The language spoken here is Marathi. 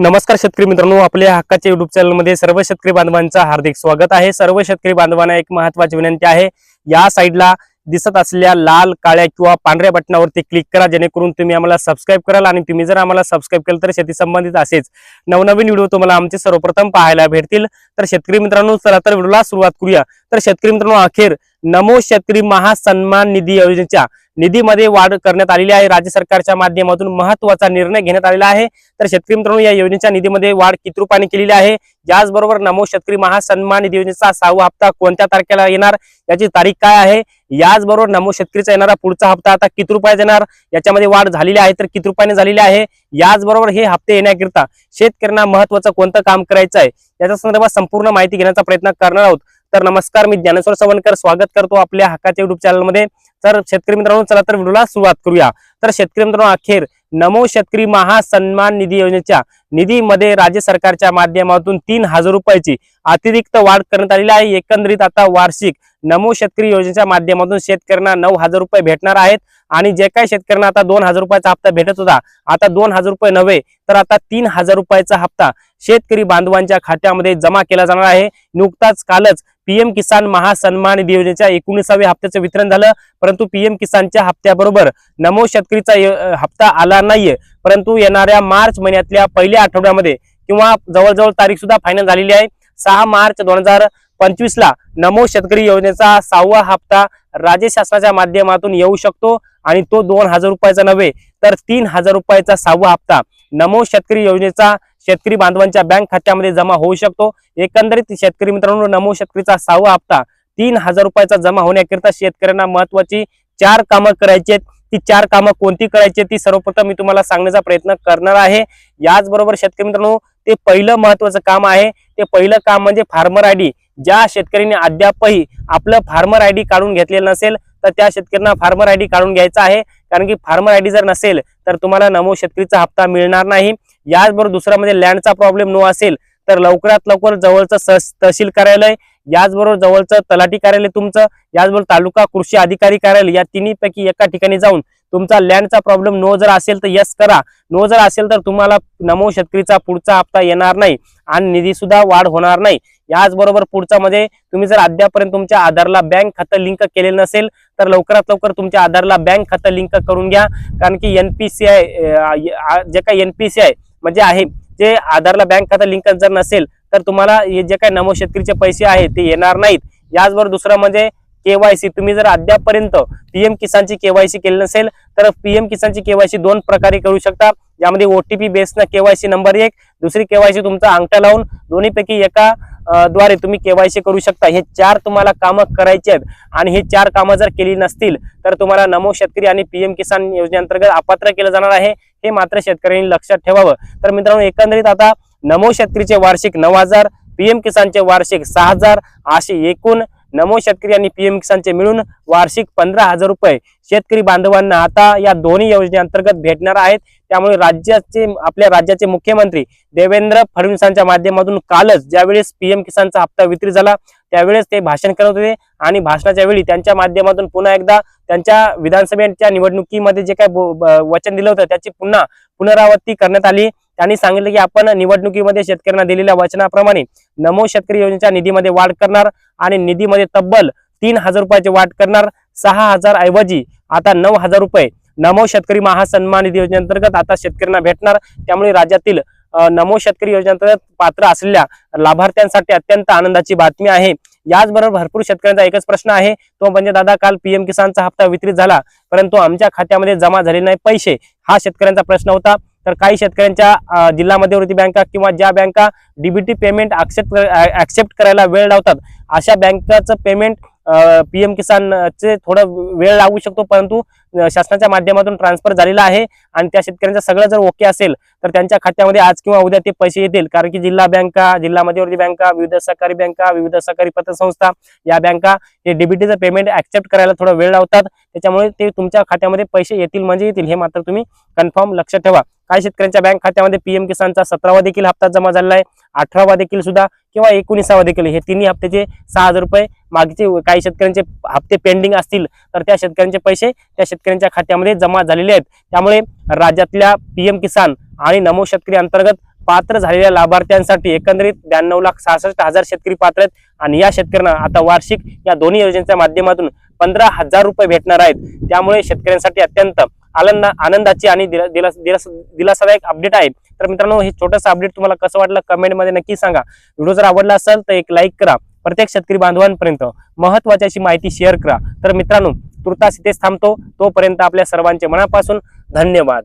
नमस्कार शेतकरी मित्रांनो आपल्या हक्काच्या युट्यूब चॅनलमध्ये सर्व शेतकरी बांधवांचं हार्दिक स्वागत आहे. सर्व शेतकरी बांधवांना एक महत्वाची विनंती आहे. या साईडला दिसत असलेल्या लाल काळ्या किंवा पांढऱ्या बटनावरती क्लिक करा जेणेकरून तुम्ही आम्हाला सबस्क्राईब कराल आणि तुम्ही जर आम्हाला सबस्क्राईब केलं तर शेती संबंधित असेच नवनवीन व्हिडिओ तुम्हाला आमचे सर्वप्रथम पाहायला भेटतील. तर शेतकरी मित्रांनो चला तर व्हिडिओला सुरुवात करूया. तर शेतकरी मित्रांनो अखेर नमो शेतकरी महासन्मान निधी योजनेच्या निधीमध्ये वाढ करण्यात आलेली आहे. राज्य सरकारच्या माध्यमातून महत्त्वाचा निर्णय घेण्यात आलेला आहे. तर शेतकरी मित्रांनो या योजनेच्या निधीमध्ये वाढ किती रुपयाने केलेली आहे? याचबरोबर नमो शेतकरी महासन्मान निधी योजनेचा सहावा हप्ता कोणत्या तारखेला येणार? याची तारीख काय आहे? याचबरोबर नमो शेतकरीचा येणारा पुढचा हप्ता आता किती रुपयाचा येणार? याच्यामध्ये वाढ झालेली आहे तर किती रुपयाने झालेली आहे? याचबरोबर हे हप्ते येण्याकरिता शेतकऱ्यांना महत्वाचं कोणतं काम करायचं आहे याच्या संदर्भात संपूर्ण माहिती घेण्याचा प्रयत्न करणार आहोत. तर नमस्कार मी ज्ञानेश्वर सवनकर. स्वागत करतो आपल्या हक्काच्या युट्यूब चॅनलमध्ये तर शेतकरी मित्रांनो चला तर व्हिडिओला सुरुवात करूया. तर शेतकरी मित्रांनो अखेर नमो शेतकरी महासन्मान निधी योजनेच्या निधीमध्ये राज्य सरकारच्या माध्यमातून तीन हजार रुपयाची अतिरिक्त वाढ करण्यात आलेली आहे. एकंदरीत आता वार्षिक नमो शेतकरी योजनेच्या माध्यमातून शेतकऱ्यांना नऊ हजार रुपये भेटणार आहेत. आणि जे काही शेतकऱ्यांना आता दोन हजार रुपयाचा हप्ता भेटत होता आता दोन हजार रुपये नव्हे तर आता तीन हजार रुपयाचा हप्ता शेतकरी बांधवांच्या खात्यामध्ये जमा केला जाणार आहे. नुकताच कालच पीएम किसान महासन्मान निधी योजनेच्या एकोणीसाव्या हप्त्याचं वितरण झालं. परंतु पीएम किसानच्या हप्त्याबरोबर नमो शेतकरीचा हप्ता आला नाहीये. परंतु येणाऱ्या मार्च महिन्यातल्या पहिल्या आठवड्यामध्ये किंवा जवळजवळ तारीख सुद्धा फायनल झालेली आहे. सहा मार्च दोन हजार पंचवीस ला नमो शेतकरी योजनेचा सहावा हप्ता राज्य शासनाच्या माध्यमातून येऊ शकतो आणि तो दोन हजार रुपयाचा नव्हे तर तीन हजार रुपयाचा सहावा हप्ता नमो शेतकरी योजनेचा शेतकरी बांधवांच्या बँक खात्यामध्ये जमा होऊ शकतो. एकंदरीत शेतकरी मित्रांनो नमो शेतकरीचा सहावा हप्ता तीन हजार रुपयाचा जमा होण्याकरिता शेतकऱ्यांना महत्वाची चार कामं करायची आहेत. ती चार कामं कोणती करायची ती सर्वप्रथम मी तुम्हाला सांगण्याचा प्रयत्न करणार आहे. याचबरोबर शेतकरी मित्रांनो ते पहिलं महत्वाचं काम आहे. ते पहिलं काम म्हणजे फार्मर आयडी ज्या शेतकऱ्यांनी अद्यापही आपलं फार्मर आय डी काढून घेतलेलं नसेल तर त्या शेतकऱ्यांना फार्मर आय डी काढून घ्यायचा आहे. कारण की फार्मर आय डी जर नसेल तर तुम्हाला नमो शेतकरीचा हप्ता मिळणार नाही. याचबरोबर दुसरा म्हणजे लँडचा प्रॉब्लेम नो असेल तर लवकरात लवकर जवळचं तहसील कार्यालय याचबरोबर जवळचं तलाठी कार्यालय तुमचं याचबरोबर तालुका कृषी अधिकारी कार्यालय या तिन्ही पैकी एका ठिकाणी जाऊन तुमचा लँडचा प्रॉब्लेम नो जर असेल तर यस करा. नो जर असेल तर तुम्हाला नमो शेतकरीचा पुढचा हप्ता येणार नाही. आणि निधी सुद्धा वाढ होणार नाही. याचबरोबर पुढचा म्हणजे तुम्ही जर अद्यापर्यंत तुमच्या आधारला बँक खातं लिंक केलेलं नसेल तर लवकरात लवकर तुमच्या आधारला बँक खातं लिंक करून घ्या. कारण की एनपीसीआय जे काही एनपीसीआय म्हणजे आहे जे आधारला बँक खातं लिंक जर नसेल तर तुम्हाला हे जे काही नमो शेतकरीचे पैसे आहेत ते येणार नाहीत. याचबरोबर दुसरं म्हणजे केवायसी. तुम्ही जर अद्यापर्यंत पीएम किसानची केवायसी केली नसेल तर पीएम किसानची केवायसी दोन प्रकारे करू शकता. यामध्ये ओटीपी बेसनं केवायसी नंबर एक दुसरी केवायसी तुमचा अंगठा लावून दोन्हीपैकी एका द्वारे तुम्ही केवायसी करू शकता. हे चार तुम्हाला कामं करायची आहेत. आणि हे चार कामं जर केली नसतील तर तुम्हाला नमो शेतकरी आणि पीएम किसान योजनेअंतर्गत अपात्र केलं जाणार आहे. हे मात्र शेतकऱ्यांनी लक्षात ठेवावं. तर मित्रांनो एकंदरीत आता नमो शेतकरीचे वार्षिक नऊ हजार पीएम किसानचे वार्षिक सहा हजार असे एकूण नमो शेतकरी आणि पीएम किसानचे मिळून वार्षिक पंधरा हजार रुपये शेतकरी बांधवांना आता या दोन्ही योजनेअंतर्गत भेटणार आहेत. त्यामुळे राज्याचे आपल्या राज्याचे मुख्यमंत्री देवेंद्र फडणवीसांच्या माध्यमातून कालच ज्यावेळेस पीएम किसानचा हप्ता वितरित झाला त्यावेळेस ते भाषण करत होते आणि भाषणाच्या वेळी त्यांच्या माध्यमातून पुन्हा एकदा त्यांच्या विधानसभेच्या निवडणुकीमध्ये जे काय वचन दिलं होतं त्याची पुन्हा पुनरावृत्ती करण्यात आली. त्यांनी सांगितलं की आपण निवडणुकीमध्ये शेतकऱ्यांना दिलेल्या वचनाप्रमाणे नमो शेतकरी योजनेच्या निधीमध्ये वाढ करणार आणि निधीमध्ये तब्बल तीन हजार रुपयाची वाढ करणार. सहा हजार ऐवजी आता नऊ हजार रुपये नमो शेतकरी महासन्मान निधी योजनेअंतर्गत आता शेतकऱ्यांना भेटणार. त्यामुळे राज्यातील नमो शेतकरी योजनेअंतर्गत पात्र असलेल्या लाभार्थ्यांसाठी अत्यंत आनंदाची बातमी आहे. याचबरोबर भरपूर शेतकऱ्यांचा एकच प्रश्न आहे. तो म्हणजे दादा काल पीएम किसानचा हप्ता वितरित झाला परंतु आमच्या खात्यामध्ये जमा झाले नाही पैसे. हा शेतकऱ्यांचा प्रश्न होता. तर काही शेतकऱ्यांच्या जिल्हा मध्यवर्ती बँका किंवा ज्या बँका डीबीटी पेमेंट ऍक्सेप्ट ऍक्सेप्ट करायला वेळ लावतात अशा बँकाचं पेमेंट पीएम किसानचे थोडं वेळ लागू शकतो परंतु शासनाच्या माध्यमातून ट्रान्सफर झालेला आहे आणि त्या शेतकऱ्यांचं सगळं जर ओके असेल तर त्यांच्या खात्यामध्ये आज किंवा उद्या ते पैसे येतील. कारण की जिल्हा बँका जिल्हा मध्यवर्ती बँका विविध सहकारी बँका विविध सहकारी पतसंस्था या बँका हे डीबीटीचं पेमेंट ऍक्सेप्ट करायला थोडा वेळ लावतात. त्याच्यामुळे ते तुमच्या खात्यामध्ये पैसे येतील म्हणजे येतील हे मात्र तुम्ही कन्फर्म लक्षात ठेवा. काही शेतकऱ्यांच्या बँक खात्यामध्ये पीएम किसानचा सतरावा देखील हप्ता जमा झालेला आहे. अठरावा देखील सुद्धा किंवा एकोणीसावा देखील. हे तिन्ही हप्त्याचे सहा हजार रुपये मागचे काही शेतकऱ्यांचे हप्ते पेंडिंग असतील तर त्या शेतकऱ्यांचे पैसे त्या शेतकऱ्यांच्या खात्यामध्ये जमा झालेले आहेत. त्यामुळे राज्यातल्या पीएम किसान आणि नमो शेतकरी अंतर्गत पात्र झालेल्या लाभार्थ्यांसाठी एकंदरीत ब्याण्णव लाख सहासष्ट हजार शेतकरी पात्र आहेत आणि या शेतकऱ्यांना आता वार्षिक या दोन्ही योजनेच्या माध्यमातून पंधरा हजार रुपये भेटणार आहेत. त्यामुळे शेतकऱ्यांसाठी अत्यंत आनंद आनंदाची आणि दिला- दिलास- दिलासादायक अपडेट आहे. तर मित्रांनो हे छोटंसं अपडेट तुम्हाला कसं वाटलं कमेंटमध्ये नक्की सांगा. व्हिडिओ जर आवडला असेल तर एक लाईक करा. प्रत्येक शेतकरी बांधवांपर्यंत महत्वाची अशी माहिती शेअर करा. तर मित्रांनो तुर्तास इथेच थांबतो. तोपर्यंत आपल्या सर्वांचे मनापासून धन्यवाद.